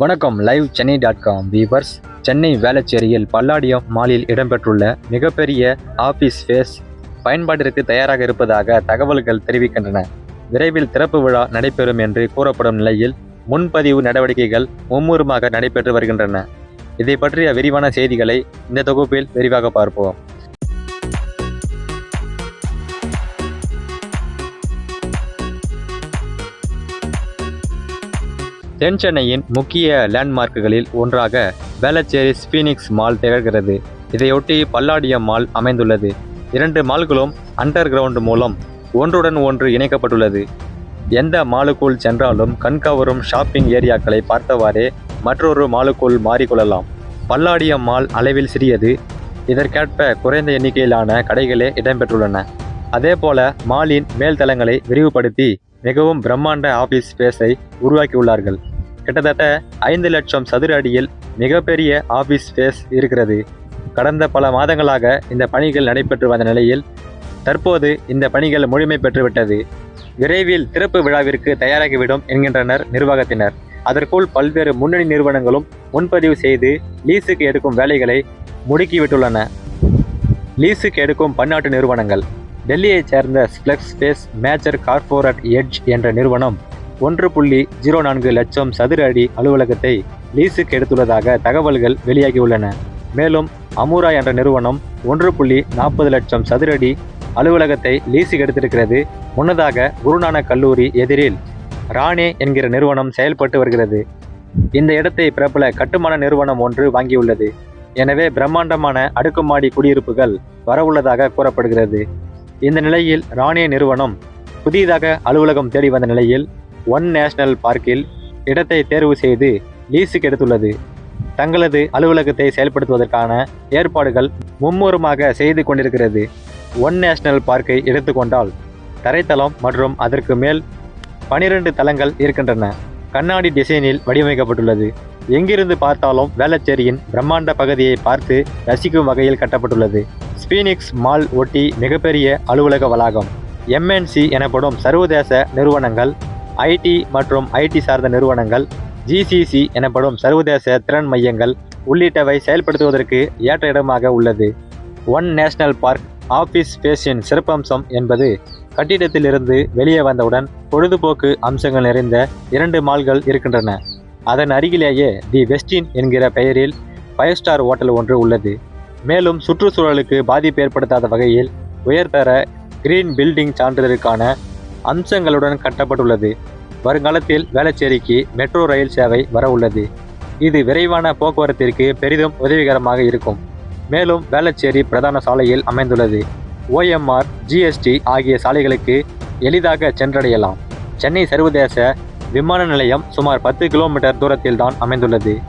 வணக்கம் live Chennai dot com viewers Chennai வேளச்சேரியில் Palladium மாலில் இடம்பெற்றுள்ள மிகப்பெரிய ஆபீஸ் ஸ்பேஸ் பயன்பாட்டிற்கு தயாராக இருப்பதாக தகவல்கள் தெரிவிக்கின்றன. விரைவில் திறப்பு விழா நடைபெறும் என்று கூறப்படும் நிலையில் முன்பதிவு நடவடிக்கைகள் மும்முரமாக நடைபெற்று வருகின்றன. இதை பற்றிய விரிவான செய்திகளை இந்த தொகுப்பில் விரிவாக பார்ப்போம். தென் சென்னையின் முக்கிய லேண்ட்மார்க்குகளில் ஒன்றாக வேளச்சேரி ஸ்பீனிக்ஸ் மால் திகழ்கிறது. இதையொட்டி பல்லாடியம் மால் அமைந்துள்ளது. இரண்டு மால்களும் அண்டர் கிரவுண்ட் மூலம் ஒன்றுடன் ஒன்று இணைக்கப்பட்டுள்ளது. எந்த மாலுக்குள் சென்றாலும் கண்கவரும் ஷாப்பிங் ஏரியாக்களை பார்த்தவாறே மற்றொரு மாலுக்குள் மாறிக்கொள்ளலாம். பல்லாடியம் மால் அளவில் சிறியது. இதற்கேற்ப குறைந்த எண்ணிக்கையிலான கடைகளே இடம்பெற்றுள்ளன. அதேபோல மாலின் மேல்தளங்களை விரிவுபடுத்தி மிகவும் பிரம்மாண்ட ஆபீஸ் ஸ்பேஸை உருவாக்கியுள்ளார்கள். கிட்டத்தட்ட ஐந்து லட்சம் சதுர அடியில் மிகப்பெரிய ஆபீஸ் ஸ்பேஸ் இருக்கிறது. கடந்த பல மாதங்களாக இந்த பணிகள் நடைபெற்று வந்த நிலையில் தற்போது இந்த பணிகள் முழுமை பெற்றுவிட்டது. விரைவில் திறப்பு விழாவிற்கு தயாராகிவிடும் என்கின்றனர் நிர்வாகத்தினர். அதற்குள் பல்வேறு முன்னணி நிறுவனங்களும் முன்பதிவு செய்து லீஸுக்கு எடுக்கும் வேலைகளை முடுக்கிவிட்டுள்ளன. லீஸுக்கு எடுக்கும் பன்னாட்டு நிறுவனங்கள். டெல்லியைச் சேர்ந்த splex space major corporate edge என்ற நிறுவனம் ஒன்று புள்ளி ஜீரோ நான்கு லட்சம் சதுர அடி அலுவலகத்தை லீஸுக்கு எடுத்துள்ளதாக தகவல்கள் வெளியாகியுள்ளன. மேலும் அமுரா என்ற நிறுவனம் ஒன்று புள்ளி நாற்பது லட்சம் சதுர அடி அலுவலகத்தை லீஸுக்கு எடுத்திருக்கிறது. முன்னதாக குருநானக் கல்லூரி எதிரில் ராணே என்கிற நிறுவனம் செயல்பட்டு வருகிறது. இந்த இடத்தை பிரபல கட்டுமான நிறுவனம் ஒன்று வாங்கியுள்ளது. எனவே பிரம்மாண்டமான அடுக்குமாடி குடியிருப்புகள் வரவுள்ளதாக கூறப்படுகிறது. இந்த நிலையில் ராணே நிறுவனம் புதிதாக அலுவலகம் தேடி வந்த நிலையில் ஒன் நேஷனல் பார்க்கில் இடத்தை தேர்வு செய்து லீஸுக்கு எடுத்துள்ளது. தங்களது அலுவலகத்தை செயல்படுத்துவதற்கான ஏற்பாடுகள் மும்முரமாக செய்து கொண்டிருக்கிறது. ஒன் நேஷனல் பார்க்கை எடுத்துக்கொண்டால் தரைத்தளம் மற்றும் அதற்கு மேல் பனிரெண்டு தளங்கள் இருக்கின்றன. கண்ணாடி டிசைனில் வடிவமைக்கப்பட்டுள்ளது. எங்கிருந்து பார்த்தாலும் வேளச்சேரியின் பிரம்மாண்ட பகுதியை பார்த்து ரசிக்கும் வகையில் கட்டப்பட்டுள்ளது. ஸ்பீனிக்ஸ் மால் ஒட்டி மிகப்பெரிய அலுவலக வளாகம். எம்என்சி எனப்படும் சர்வதேச நிறுவனங்கள் ஐடி மற்றும் ஐடி சார்ந்த நிறுவனங்கள் ஜிசிசி எனப்படும் சர்வதேச திறன் மையங்கள் உள்ளிட்டவை செயல்படுத்துவதற்கு ஏற்ற இடமாக உள்ளது. ஒன் நேஷனல் பார்க் ஆஃபீஸ் ஸ்பேஸின் சிறப்பம்சம் என்பது கட்டிடத்திலிருந்து வெளியே வந்தவுடன் பொழுதுபோக்கு அம்சங்கள் நிறைந்த இரண்டு மால்கள் இருக்கின்றன. அதன் அருகிலேயே தி வெஸ்டின் என்கிற பெயரில் ஃபைவ் ஸ்டார் ஹோட்டல் ஒன்று உள்ளது. மேலும் சுற்றுச்சூழலுக்கு பாதிப்பு ஏற்படுத்தாத வகையில் உயர்தர கிரீன் பில்டிங் சான்றிதழுக்கான அம்சங்களுடன் கட்டப்பட்டுள்ளது. வருங்காலத்தில் வேளச்சேரிக்கு மெட்ரோ ரயில் சேவை வர உள்ளது. இது விரைவான போக்குவரத்திற்கு பெரிதும் உதவிகரமாக இருக்கும். மேலும் வேளச்சேரி பிரதான சாலையில் அமைந்துள்ளது. ஓஎம்ஆர் ஜிஎஸ்டி ஆகிய சாலைகளுக்கு எளிதாக சென்றடையலாம். சென்னை சர்வதேச விமான நிலையம் சுமார் பத்து கிலோமீட்டர் தூரத்தில் தான் அமைந்துள்ளது.